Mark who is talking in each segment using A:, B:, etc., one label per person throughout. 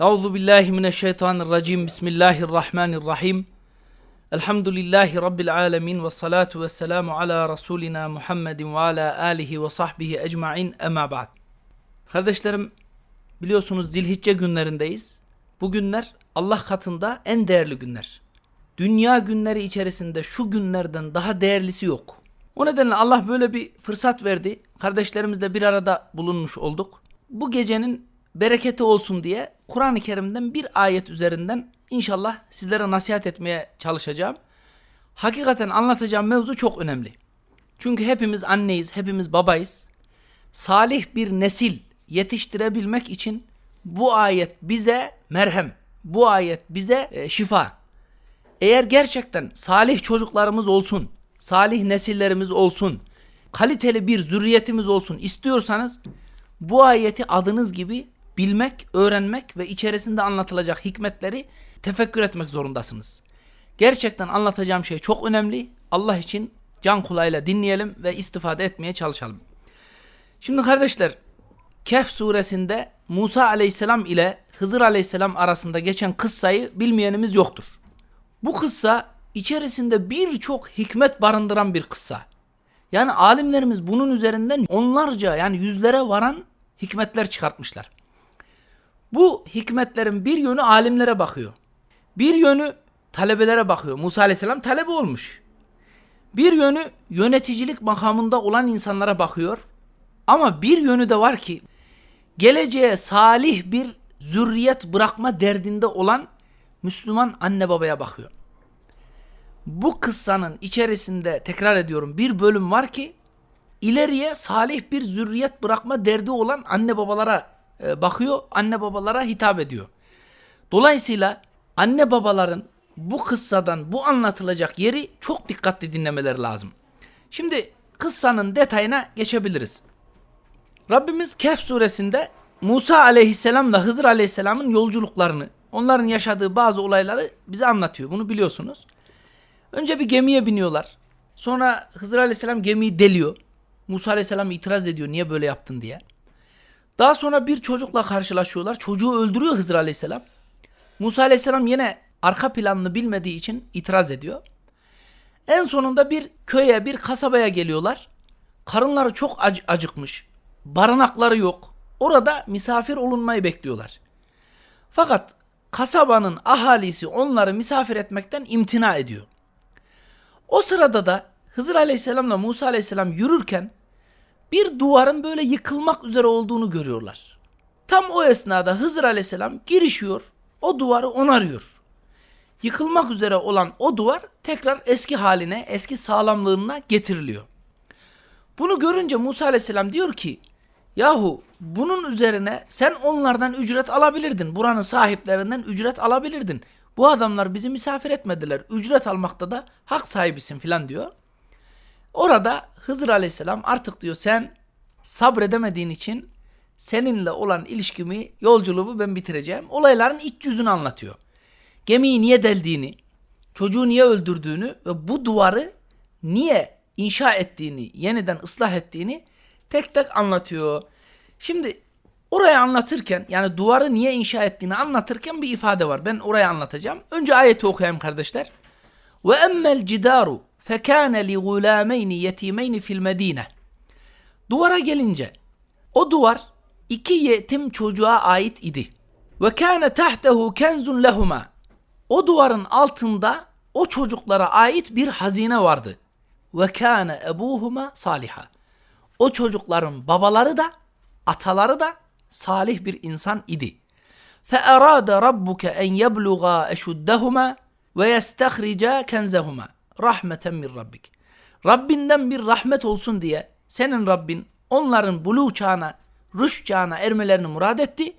A: Euzu billahi mineşşeytanirracim. Bismillahirrahmanirrahim. Elhamdülillahi rabbil alamin ve salatu vesselamu ala rasulina Muhammedin ve ala alihi ve sahbihi ecmaîn.Ema ba'd. Kardeşlerim, biliyorsunuz Zilhicce günlerindeyiz. Bu günler Allah katında en değerli günler. Dünya günleri içerisinde şu günlerden daha değerlisi yok. O nedenle Allah böyle bir fırsat verdi. Kardeşlerimizle bir arada bulunmuş olduk. Bu gecenin bereketi olsun diye Kur'an-ı Kerim'den bir ayet üzerinden inşallah sizlere nasihat etmeye çalışacağım. Hakikaten anlatacağım mevzu çok önemli. Çünkü hepimiz anneyiz, hepimiz babayız. Salih bir nesil yetiştirebilmek için bu ayet bize merhem, bu ayet bize e, şifa. Eğer gerçekten salih çocuklarımız olsun, salih nesillerimiz olsun, kaliteli bir zürriyetimiz olsun istiyorsanız bu ayeti adınız gibi bilmek, öğrenmek ve içerisinde anlatılacak hikmetleri tefekkür etmek zorundasınız. Gerçekten anlatacağım şey çok önemli. Allah için can kulağıyla dinleyelim ve istifade etmeye çalışalım. Şimdi kardeşler, Kehf suresinde Musa aleyhisselam ile Hızır aleyhisselam arasında geçen kıssayı bilmeyenimiz yoktur. Bu kıssa içerisinde birçok hikmet barındıran bir kıssa. Yani alimlerimiz bunun üzerinden onlarca yani yüzlere varan hikmetler çıkartmışlar. Bu hikmetlerin bir yönü alimlere bakıyor. Bir yönü talebelere bakıyor. Musa aleyhisselam talebe olmuş. Bir yönü yöneticilik makamında olan insanlara bakıyor. Ama bir yönü de var ki geleceğe salih bir zürriyet bırakma derdinde olan Müslüman anne babaya bakıyor. Bu kıssanın içerisinde tekrar ediyorum bir bölüm var ki ileriye salih bir zürriyet bırakma derdi olan anne babalara bakıyor, anne babalara hitap ediyor. Dolayısıyla anne babaların bu kıssadan bu anlatılacak yeri çok dikkatli dinlemeleri lazım. Şimdi kıssanın detayına geçebiliriz. Rabbimiz Kehf suresinde Musa aleyhisselamla Hızır aleyhisselamın yolculuklarını, onların yaşadığı bazı olayları bize anlatıyor. Bunu biliyorsunuz. Önce bir gemiye biniyorlar. Sonra Hızır aleyhisselam gemiyi deliyor. Musa aleyhisselam itiraz ediyor niye böyle yaptın diye. Daha sonra bir çocukla karşılaşıyorlar. Çocuğu öldürüyor Hızır aleyhisselam. Musa aleyhisselam yine arka planını bilmediği için itiraz ediyor. En sonunda bir köye, bir kasabaya geliyorlar. Karınları çok ac- acıkmış. Barınakları yok. Orada misafir olunmayı bekliyorlar. Fakat kasabanın ahalisi onları misafir etmekten imtina ediyor. O sırada da Hızır Aleyhisselam'la Musa Aleyhisselam yürürken bir duvarın böyle yıkılmak üzere olduğunu görüyorlar. Tam o esnada Hızır Aleyhisselam girişiyor, o duvarı onarıyor. Yıkılmak üzere olan o duvar tekrar eski haline, eski sağlamlığına getiriliyor. Bunu görünce Musa Aleyhisselam diyor ki, yahu bunun üzerine sen onlardan ücret alabilirdin. Buranın sahiplerinden ücret alabilirdin. Bu adamlar bizi misafir etmediler. Ücret almakta da hak sahibisin filan diyor. Orada Hızır Aleyhisselam artık diyor sen sabredemediğin için seninle olan ilişkimi, yolculuğumu ben bitireceğim. Olayların iç yüzünü anlatıyor. Gemiyi niye deldiğini, çocuğu niye öldürdüğünü ve bu duvarı niye inşa ettiğini, yeniden ıslah ettiğini tek tek anlatıyor. Şimdi orayı anlatırken yani duvarı niye inşa ettiğini anlatırken bir ifade var. Ben orayı anlatacağım. Önce ayeti okuyayım kardeşler. Ve emmel cidaru fekâne li gulâmeyni yetimeyni fil medine. Duvara gelince o duvar iki yetim çocuğa ait idi. Ve kâne tahtehu kenzun lehuma. O duvarın altında o çocuklara ait bir hazine vardı. Ve kâne ebuhuma saliha. O çocukların babaları da ataları da salih bir insan idi. فَأَرَادَ رَبُّكَ اَنْ يَبْلُغَا اَشُدَّهُمَا وَيَسْتَخْرِجَا كَنْزَهُمَا rahmeten min rabbik. Rabbinden bir rahmet olsun diye senin Rabbin onların buluğ çağına, rüş çağına ermelerini murad etti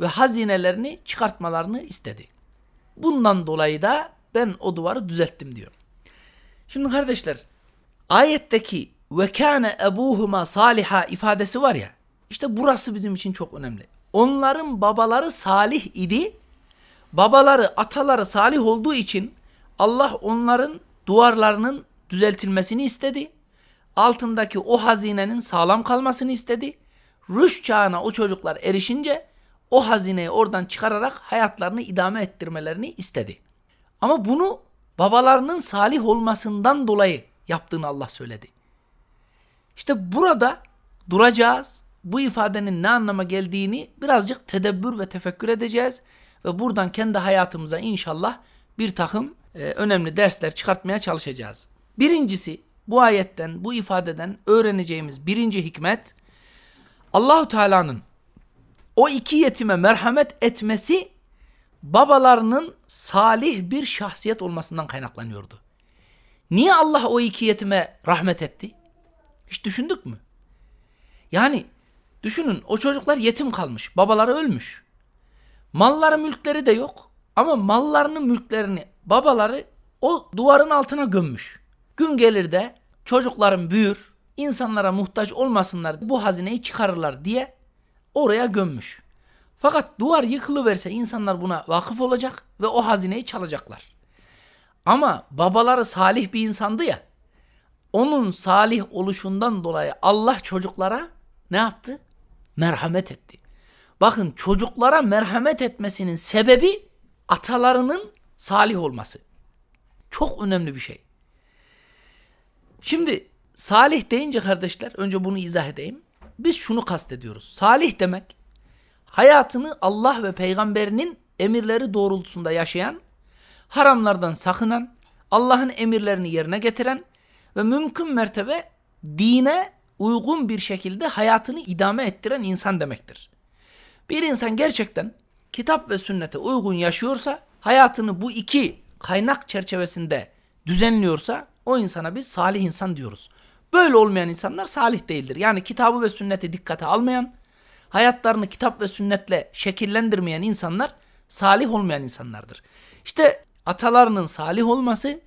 A: ve hazinelerini çıkartmalarını istedi. Bundan dolayı da ben o duvarı düzelttim diyor. Şimdi kardeşler ayetteki ve kâne ebuhuma saliha ifadesi var ya işte burası bizim için çok önemli. Onların babaları salih idi. Babaları, ataları salih olduğu için Allah onların duvarlarının düzeltilmesini istedi. Altındaki o hazinenin sağlam kalmasını istedi. Rüş çağına o çocuklar erişince o hazineyi oradan çıkararak hayatlarını idame ettirmelerini istedi. Ama bunu babalarının salih olmasından dolayı yaptığını Allah söyledi. İşte burada duracağız. Bu ifadenin ne anlama geldiğini birazcık tedebbür ve tefekkür edeceğiz. Ve buradan kendi hayatımıza inşallah bir takım e, önemli dersler çıkartmaya çalışacağız. Birincisi bu ayetten, bu ifadeden öğreneceğimiz birinci hikmet Allahu Teala'nın o iki yetime merhamet etmesi babalarının salih bir şahsiyet olmasından kaynaklanıyordu. Niye Allah o iki yetime rahmet etti? Hiç düşündük mü? Yani düşünün o çocuklar yetim kalmış. Babaları ölmüş. Malları mülkleri de yok. Ama mallarını mülklerini babaları o duvarın altına gömmüş. Gün gelir de çocukların büyür, insanlara muhtaç olmasınlar bu hazineyi çıkarırlar diye oraya gömmüş. Fakat duvar yıkılıverse insanlar buna vakıf olacak ve o hazineyi çalacaklar. Ama babaları salih bir insandı ya. Onun salih oluşundan dolayı Allah çocuklara ne yaptı? Merhamet etti. Bakın çocuklara merhamet etmesinin sebebi atalarının salih olması. Çok önemli bir şey. Şimdi salih deyince kardeşler önce bunu izah edeyim. Biz şunu kastediyoruz. Salih demek hayatını Allah ve peygamberinin emirleri doğrultusunda yaşayan, haramlardan sakınan, Allah'ın emirlerini yerine getiren ve mümkün mertebe dine uygun bir şekilde hayatını idame ettiren insan demektir. Bir insan gerçekten kitap ve sünnete uygun yaşıyorsa, hayatını bu iki kaynak çerçevesinde düzenliyorsa o insana biz salih insan diyoruz. Böyle olmayan insanlar salih değildir. Yani kitabı ve sünneti dikkate almayan, hayatlarını kitap ve sünnetle şekillendirmeyen insanlar salih olmayan insanlardır. İşte atalarının salih olması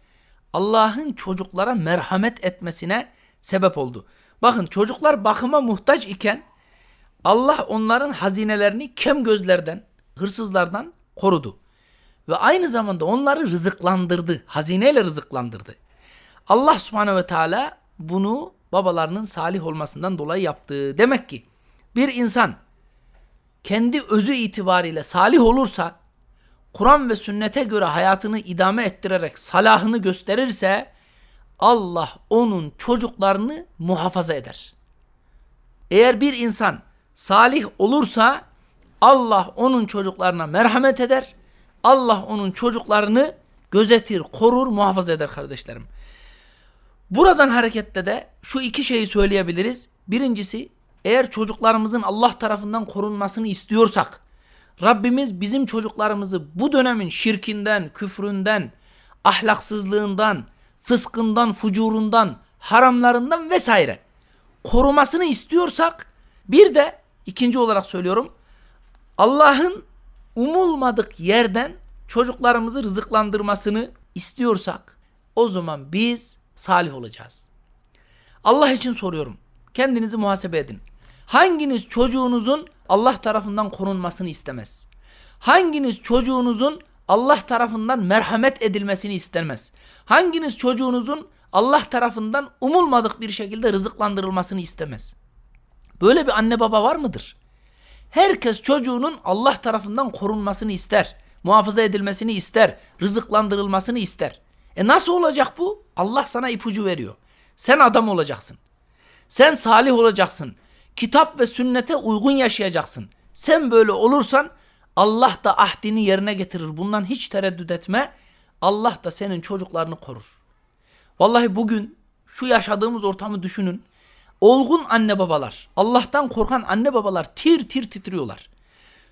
A: Allah'ın çocuklara merhamet etmesine sebep oldu. Bakın çocuklar bakıma muhtaç iken Allah onların hazinelerini kem gözlerden, hırsızlardan korudu. Ve aynı zamanda onları rızıklandırdı. Hazineyle rızıklandırdı. Allah subhanehu ve teala bunu babalarının salih olmasından dolayı yaptı. Demek ki bir insan kendi özü itibariyle salih olursa Kur'an ve sünnete göre hayatını idame ettirerek salahını gösterirse Allah onun çocuklarını muhafaza eder. Eğer bir insan salih olursa Allah onun çocuklarına merhamet eder. Allah onun çocuklarını gözetir, korur, muhafaza eder kardeşlerim. Buradan hareketle de şu iki şeyi söyleyebiliriz. Birincisi eğer çocuklarımızın Allah tarafından korunmasını istiyorsak Rabbimiz bizim çocuklarımızı bu dönemin şirkinden, küfründen, ahlaksızlığından, fıskından, fucurundan, haramlarından vesaire korumasını istiyorsak bir de ikinci olarak söylüyorum Allah'ın umulmadık yerden çocuklarımızı rızıklandırmasını istiyorsak o zaman biz salih olacağız. Allah için soruyorum. Kendinizi muhasebe edin. Hanginiz çocuğunuzun Allah tarafından korunmasını istemez? Hanginiz çocuğunuzun Allah tarafından merhamet edilmesini istemez? Hanginiz çocuğunuzun Allah tarafından umulmadık bir şekilde rızıklandırılmasını istemez? Böyle bir anne baba var mıdır? Herkes çocuğunun Allah tarafından korunmasını ister, muhafaza edilmesini ister, rızıklandırılmasını ister. E nasıl olacak bu? Allah sana ipucu veriyor. Sen adam olacaksın. Sen salih olacaksın. Kitap ve sünnete uygun yaşayacaksın. Sen böyle olursan Allah da ahdini yerine getirir. Bundan hiç tereddüt etme. Allah da senin çocuklarını korur. Vallahi bugün şu yaşadığımız ortamı düşünün. Olgun anne babalar, Allah'tan korkan anne babalar tir tir titriyorlar.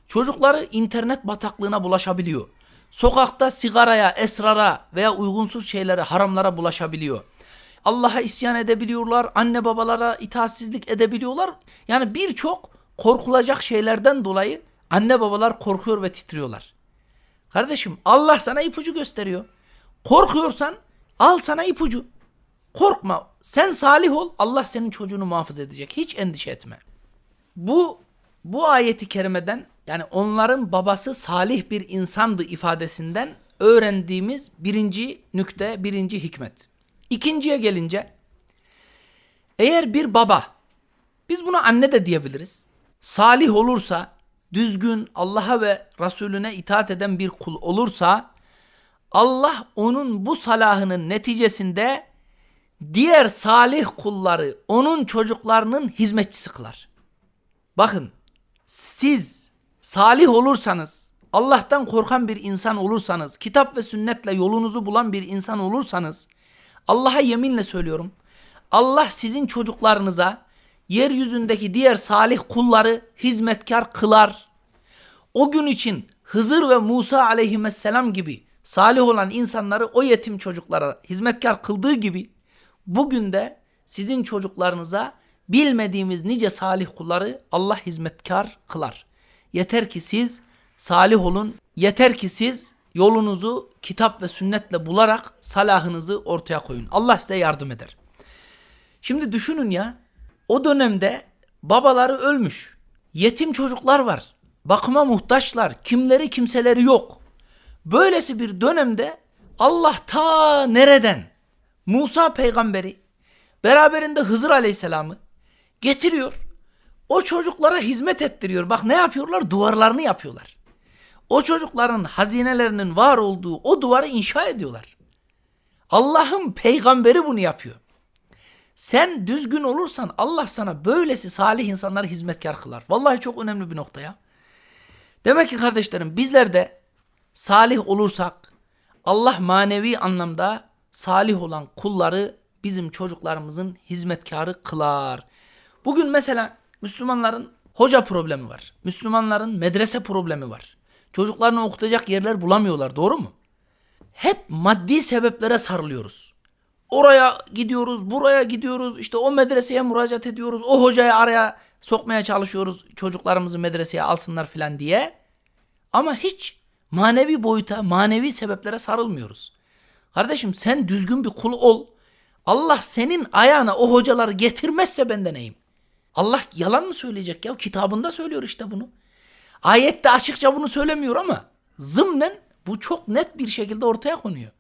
A: Çocukları internet bataklığına bulaşabiliyor. Sokakta sigaraya, esrara veya uygunsuz şeylere, haramlara bulaşabiliyor. Allah'a isyan edebiliyorlar, anne babalara itaatsizlik edebiliyorlar. Yani birçok korkulacak şeylerden dolayı anne babalar korkuyor ve titriyorlar. Kardeşim Allah sana ipucu gösteriyor. Korkuyorsan al sana ipucu. Korkma. Sen salih ol. Allah senin çocuğunu muhafaza edecek. Hiç endişe etme. Bu bu ayeti kerimeden yani onların babası salih bir insandı ifadesinden öğrendiğimiz birinci nükte, birinci hikmet. İkinciye gelince eğer bir baba biz buna anne de diyebiliriz. Salih olursa düzgün Allah'a ve Resulüne itaat eden bir kul olursa Allah onun bu salahının neticesinde diğer salih kulları onun çocuklarının hizmetçisi kılar. Bakın siz salih olursanız, Allah'tan korkan bir insan olursanız, kitap ve sünnetle yolunuzu bulan bir insan olursanız, Allah'a yeminle söylüyorum, Allah sizin çocuklarınıza yeryüzündeki diğer salih kulları hizmetkar kılar. O gün için Hızır ve Musa aleyhisselam gibi salih olan insanları o yetim çocuklara hizmetkar kıldığı gibi bugün de sizin çocuklarınıza bilmediğimiz nice salih kulları Allah hizmetkar kılar. Yeter ki siz salih olun. Yeter ki siz yolunuzu kitap ve sünnetle bularak salahınızı ortaya koyun. Allah size yardım eder. Şimdi düşünün ya o dönemde babaları ölmüş. Yetim çocuklar var. Bakıma muhtaçlar. Kimleri kimseleri yok. Böylesi bir dönemde Allah ta nereden Musa peygamberi beraberinde Hızır aleyhisselamı getiriyor. O çocuklara hizmet ettiriyor. Bak ne yapıyorlar? Duvarlarını yapıyorlar. O çocukların hazinelerinin var olduğu o duvarı inşa ediyorlar. Allah'ın peygamberi bunu yapıyor. Sen düzgün olursan Allah sana böylesi salih insanları hizmetkar kılar. Vallahi çok önemli bir nokta ya. Demek ki kardeşlerim bizler de salih olursak Allah manevi anlamda salih olan kulları bizim çocuklarımızın hizmetkarı kılar. Bugün mesela Müslümanların hoca problemi var. Müslümanların medrese problemi var. Çocuklarını okutacak yerler bulamıyorlar doğru mu? Hep maddi sebeplere sarılıyoruz. Oraya gidiyoruz, buraya gidiyoruz, işte o medreseye müracaat ediyoruz, o hocayı araya sokmaya çalışıyoruz çocuklarımızı medreseye alsınlar filan diye. Ama hiç manevi boyuta, manevi sebeplere sarılmıyoruz. Kardeşim sen düzgün bir kul ol. Allah senin ayağına o hocaları getirmezse benden neyim? Allah yalan mı söyleyecek ya? Kitabında söylüyor işte bunu. Ayette açıkça bunu söylemiyor ama zımnen bu çok net bir şekilde ortaya konuyor.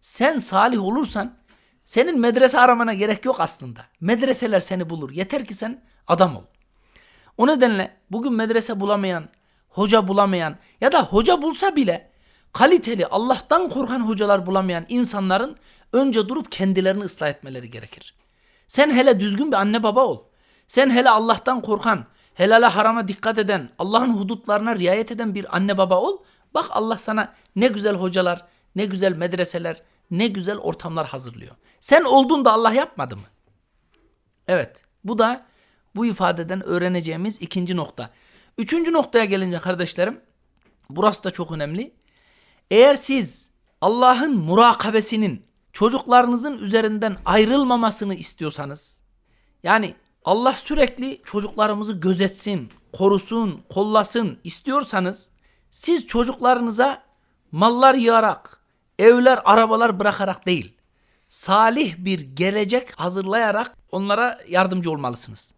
A: Sen salih olursan senin medrese aramana gerek yok aslında. Medreseler seni bulur. Yeter ki sen adam ol. O nedenle bugün medrese bulamayan, hoca bulamayan ya da hoca bulsa bile kaliteli Allah'tan korkan hocalar bulamayan insanların önce durup kendilerini ıslah etmeleri gerekir. Sen hele düzgün bir anne baba ol. Sen hele Allah'tan korkan, helale harama dikkat eden, Allah'ın hudutlarına riayet eden bir anne baba ol. Bak Allah sana ne güzel hocalar, ne güzel medreseler, ne güzel ortamlar hazırlıyor. Sen oldun da Allah yapmadı mı? Evet, bu da bu ifadeden öğreneceğimiz ikinci nokta. Üçüncü noktaya gelince kardeşlerim, burası da çok önemli. Eğer siz Allah'ın murakabesinin çocuklarınızın üzerinden ayrılmamasını istiyorsanız, yani Allah sürekli çocuklarımızı gözetsin, korusun, kollasın istiyorsanız, siz çocuklarınıza mallar yığarak, evler, arabalar bırakarak değil, salih bir gelecek hazırlayarak onlara yardımcı olmalısınız.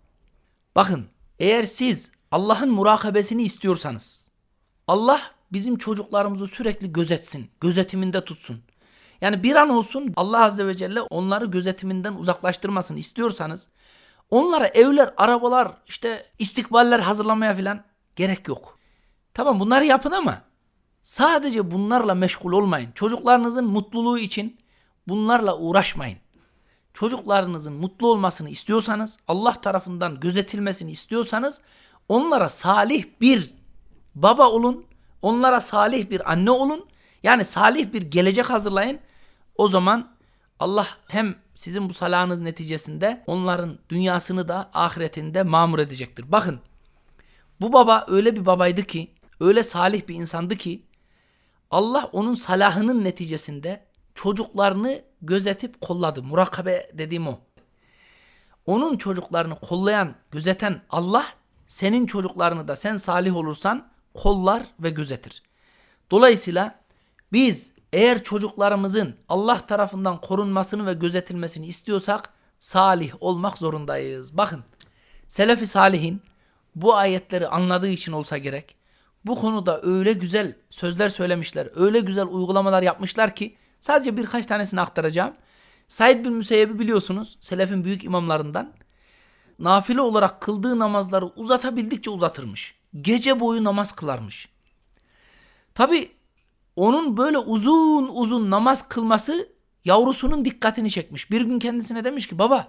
A: Bakın, eğer siz Allah'ın murakabesini istiyorsanız, Allah bizim çocuklarımızı sürekli gözetsin, gözetiminde tutsun. Yani bir an olsun Allah Azze ve Celle onları gözetiminden uzaklaştırmasın istiyorsanız, onlara evler, arabalar, işte istikballer hazırlamaya falan gerek yok. Tamam bunları yapın ama sadece bunlarla meşgul olmayın. Çocuklarınızın mutluluğu için bunlarla uğraşmayın. Çocuklarınızın mutlu olmasını istiyorsanız, Allah tarafından gözetilmesini istiyorsanız onlara salih bir baba olun, onlara salih bir anne olun. Yani salih bir gelecek hazırlayın. O zaman Allah hem sizin bu salahınız neticesinde onların dünyasını da ahiretinde mamur edecektir. Bakın bu baba öyle bir babaydı ki, öyle salih bir insandı ki Allah onun salahının neticesinde çocuklarını gözetip kolladı. Murakabe dediğim o. Onun çocuklarını kollayan, gözeten Allah senin çocuklarını da sen salih olursan kollar ve gözetir. Dolayısıyla biz eğer çocuklarımızın Allah tarafından korunmasını ve gözetilmesini istiyorsak salih olmak zorundayız. Bakın Selefi Salihin bu ayetleri anladığı için olsa gerek bu konuda öyle güzel sözler söylemişler, öyle güzel uygulamalar yapmışlar ki sadece birkaç tanesini aktaracağım. Said bin Müseyyeb'i biliyorsunuz Selefin büyük imamlarından. Nafile olarak kıldığı namazları uzatabildikçe uzatırmış. Gece boyu namaz kılarmış. Tabi onun böyle uzun uzun namaz kılması yavrusunun dikkatini çekmiş. Bir gün kendisine demiş ki baba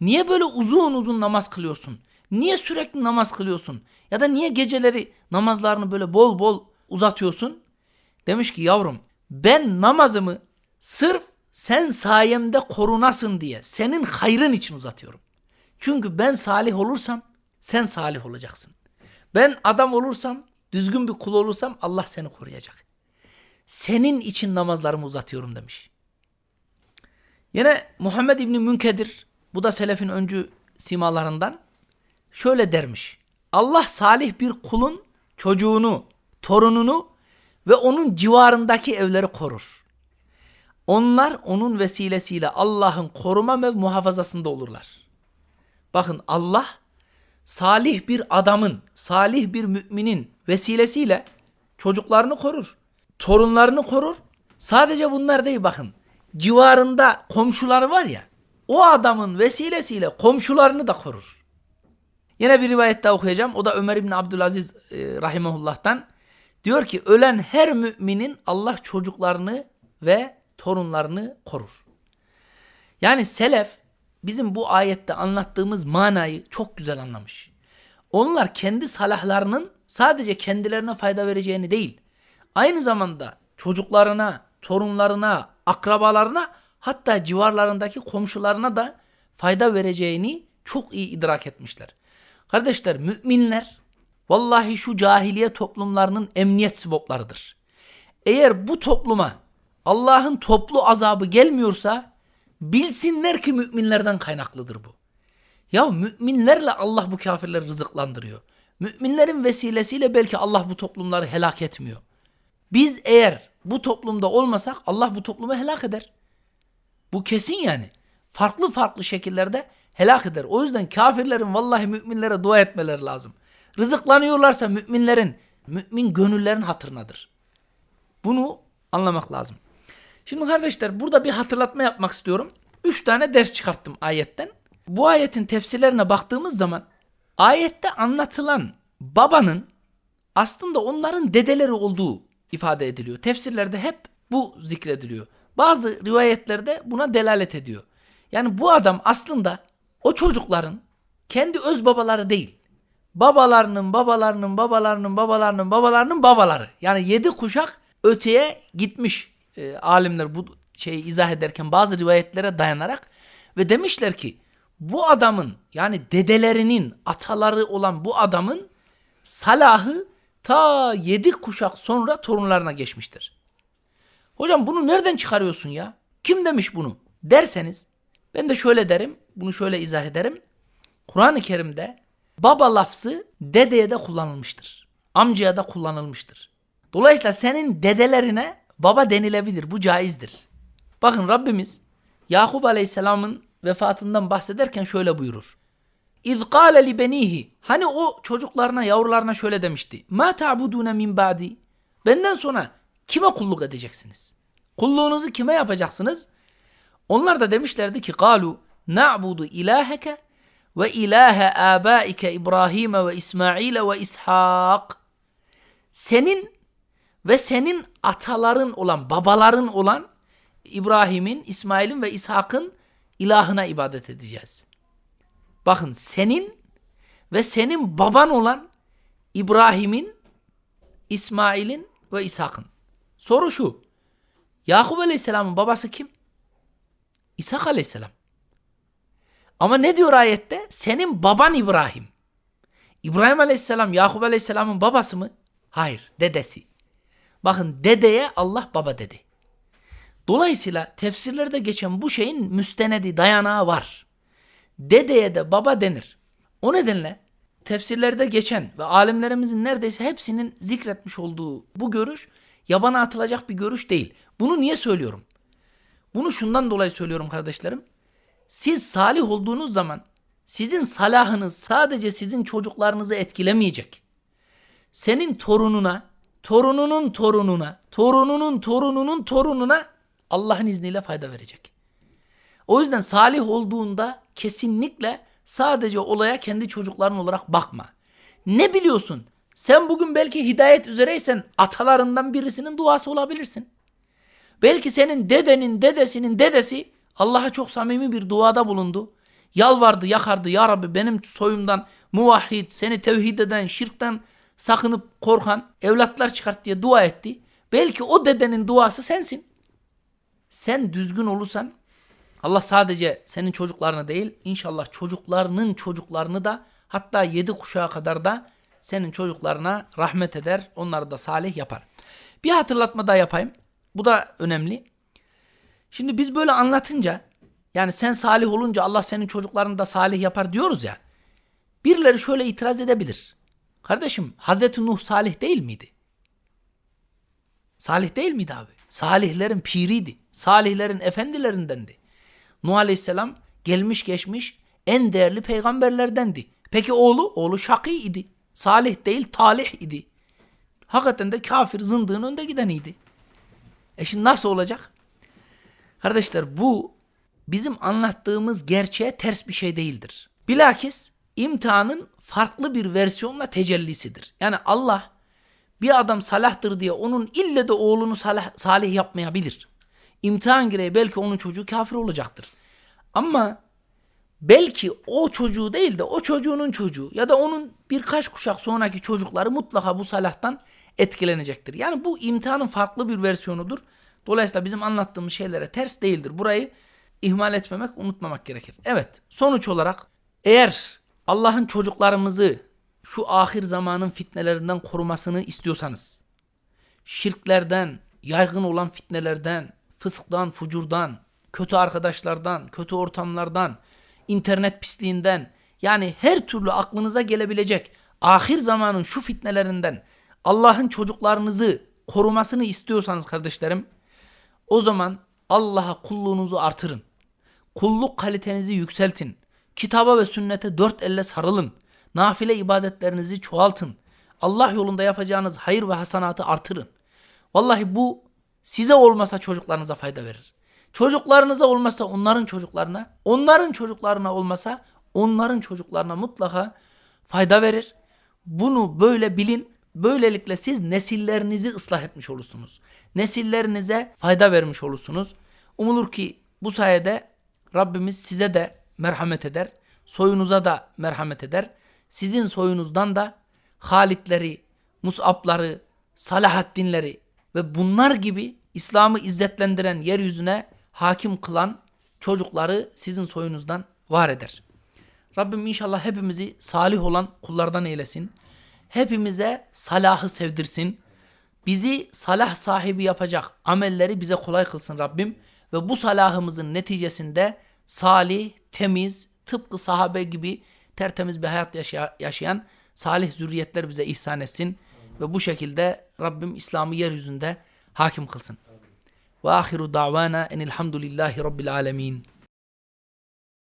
A: niye böyle uzun uzun namaz kılıyorsun? Niye sürekli namaz kılıyorsun? Ya da niye geceleri namazlarını böyle bol bol uzatıyorsun? Demiş ki yavrum ben namazımı sırf sen sayemde korunasın diye senin hayrın için uzatıyorum. Çünkü ben salih olursam sen salih olacaksın. Ben adam olursam, düzgün bir kul olursam Allah seni koruyacak. Senin için namazlarımı uzatıyorum demiş. Yine Muhammed İbni Münkedir, bu da selefin öncü simalarından şöyle dermiş. Allah salih bir kulun çocuğunu, torununu ve onun civarındaki evleri korur. Onlar onun vesilesiyle Allah'ın koruma ve muhafazasında olurlar. Bakın Allah salih bir adamın, salih bir müminin vesilesiyle çocuklarını korur. Torunlarını korur. Sadece bunlar değil bakın. Civarında komşuları var ya. O adamın vesilesiyle komşularını da korur. Yine bir rivayet daha okuyacağım. O da Ömer İbni Abdülaziz e, rahimehullah'tan. Diyor ki ölen her müminin Allah çocuklarını ve torunlarını korur. Yani selef bizim bu ayette anlattığımız manayı çok güzel anlamış. Onlar kendi salahlarının sadece kendilerine fayda vereceğini değil, aynı zamanda çocuklarına, torunlarına, akrabalarına hatta civarlarındaki komşularına da fayda vereceğini çok iyi idrak etmişler. Kardeşler müminler vallahi şu cahiliye toplumlarının emniyet siboplarıdır. Eğer bu topluma Allah'ın toplu azabı gelmiyorsa bilsinler ki müminlerden kaynaklıdır bu. Ya müminlerle Allah bu kafirleri rızıklandırıyor. Müminlerin vesilesiyle belki Allah bu toplumları helak etmiyor. Biz eğer bu toplumda olmasak Allah bu toplumu helak eder. Bu kesin yani. Farklı farklı şekillerde helak eder. O yüzden kafirlerin vallahi müminlere dua etmeleri lazım. Rızıklanıyorlarsa müminlerin, mümin gönüllerin hatırınadır. Bunu anlamak lazım. Şimdi kardeşler burada bir hatırlatma yapmak istiyorum. Üç tane ders çıkarttım ayetten. Bu ayetin tefsirlerine baktığımız zaman ayette anlatılan babanın aslında onların dedeleri olduğu ifade ediliyor. Tefsirlerde hep bu zikrediliyor. Bazı rivayetlerde buna delalet ediyor. Yani bu adam aslında o çocukların kendi öz babaları değil. Babalarının babalarının babalarının babalarının babalarının babaları. Yani yedi kuşak öteye gitmiş e, alimler bu şeyi izah ederken bazı rivayetlere dayanarak ve demişler ki bu adamın yani dedelerinin ataları olan bu adamın salahı ta yedi kuşak sonra torunlarına geçmiştir. Hocam bunu nereden çıkarıyorsun ya? Kim demiş bunu? Derseniz ben de şöyle derim, bunu şöyle izah ederim. Kur'an-ı Kerim'de baba lafzı dedeye de kullanılmıştır. Amcaya da kullanılmıştır. Dolayısıyla senin dedelerine baba denilebilir. Bu caizdir. Bakın Rabbimiz Yakup Aleyhisselam'ın vefatından bahsederken şöyle buyurur. İz kâle li benihi. Hani o çocuklarına, yavrularına şöyle demişti. Ma ta'budune min ba'di. Benden sonra kime kulluk edeceksiniz? Kulluğunuzu kime yapacaksınız? Onlar da demişlerdi ki kalu na'budu ilaheke ve ilahe abaike İbrahim ve İsmail ve İshak. Senin ve senin ataların olan, babaların olan İbrahim'in, İsmail'in ve İshak'ın ilahına ibadet edeceğiz. Bakın senin ve senin baban olan İbrahim'in, İsmail'in ve İshak'ın. Soru şu. Yakup Aleyhisselam'ın babası kim? İshak Aleyhisselam. Ama ne diyor ayette? Senin baban İbrahim. İbrahim Aleyhisselam Yakup Aleyhisselam'ın babası mı? Hayır, dedesi. Bakın dedeye Allah baba dedi. Dolayısıyla tefsirlerde geçen bu şeyin müstenedi dayanağı var. Dedeye de baba denir. O nedenle tefsirlerde geçen ve alimlerimizin neredeyse hepsinin zikretmiş olduğu bu görüş yabana atılacak bir görüş değil. Bunu niye söylüyorum? Bunu şundan dolayı söylüyorum kardeşlerim. Siz salih olduğunuz zaman sizin salahınız sadece sizin çocuklarınızı etkilemeyecek. Senin torununa, torununun torununa, torununun torununun torununa Allah'ın izniyle fayda verecek. O yüzden salih olduğunda kesinlikle sadece olaya kendi çocukların olarak bakma. Ne biliyorsun? Sen bugün belki hidayet üzereysen atalarından birisinin duası olabilirsin. Belki senin dedenin dedesinin dedesi Allah'a çok samimi bir duada bulundu. Yalvardı, yakardı. Ya Rabbi benim soyumdan muvahhid, seni tevhid eden, şirkten sakınıp korkan evlatlar çıkart diye dua etti. Belki o dedenin duası sensin. Sen düzgün olursan Allah sadece senin çocuklarını değil inşallah çocuklarının çocuklarını da hatta yedi kuşağa kadar da senin çocuklarına rahmet eder. Onları da salih yapar. Bir hatırlatma daha yapayım. Bu da önemli. Şimdi biz böyle anlatınca yani sen salih olunca Allah senin çocuklarını da salih yapar diyoruz ya. Birileri şöyle itiraz edebilir. Kardeşim Hazreti Nuh salih değil miydi? Salih değil miydi abi? Salihlerin piriydi. Salihlerin efendilerindendi. Nuh Aleyhisselam gelmiş geçmiş en değerli peygamberlerdendi. Peki oğlu? Oğlu şakî idi. Salih değil talih idi. Hakikaten de kafir zındığın önde gideniydi. E şimdi nasıl olacak? Kardeşler bu bizim anlattığımız gerçeğe ters bir şey değildir. Bilakis imtihanın farklı bir versiyonla tecellisidir. Yani Allah bir adam salahtır diye onun ille de oğlunu salah, salih yapmayabilir. İmtihan gereği belki onun çocuğu kafir olacaktır. Ama belki o çocuğu değil de o çocuğunun çocuğu ya da onun birkaç kuşak sonraki çocukları mutlaka bu salahtan etkilenecektir. Yani bu imtihanın farklı bir versiyonudur. Dolayısıyla bizim anlattığımız şeylere ters değildir. Burayı ihmal etmemek, unutmamak gerekir. Evet, sonuç olarak eğer Allah'ın çocuklarımızı şu ahir zamanın fitnelerinden korumasını istiyorsanız, şirklerden, yaygın olan fitnelerden, fısktan, fucurdan, kötü arkadaşlardan, kötü ortamlardan, internet pisliğinden, yani her türlü aklınıza gelebilecek ahir zamanın şu fitnelerinden Allah'ın çocuklarınızı korumasını istiyorsanız kardeşlerim, o zaman Allah'a kulluğunuzu artırın. Kulluk kalitenizi yükseltin. Kitaba ve sünnete dört elle sarılın. Nafile ibadetlerinizi çoğaltın. Allah yolunda yapacağınız hayır ve hasanatı artırın. Vallahi bu size olmasa çocuklarınıza fayda verir. Çocuklarınıza olmasa onların çocuklarına, onların çocuklarına olmasa onların çocuklarına mutlaka fayda verir. Bunu böyle bilin. Böylelikle siz nesillerinizi ıslah etmiş olursunuz. Nesillerinize fayda vermiş olursunuz. Umulur ki bu sayede Rabbimiz size de merhamet eder. Soyunuza da merhamet eder. Sizin soyunuzdan da Halitleri, Mus'abları, Salahaddinleri ve bunlar gibi İslam'ı izzetlendiren yeryüzüne hakim kılan çocukları sizin soyunuzdan var eder. Rabbim inşallah hepimizi salih olan kullardan eylesin. Hepimize salahı sevdirsin. Bizi salah sahibi yapacak amelleri bize kolay kılsın Rabbim. Ve bu salahımızın neticesinde salih, temiz, tıpkı sahabe gibi tertemiz bir hayat yaşa- yaşayan salih zürriyetler bize ihsan etsin. Ve bu şekilde Rabbim İslam'ı yeryüzünde hakim kılsın. Ve ahiru davana enilhamdülillahi rabbil alemin.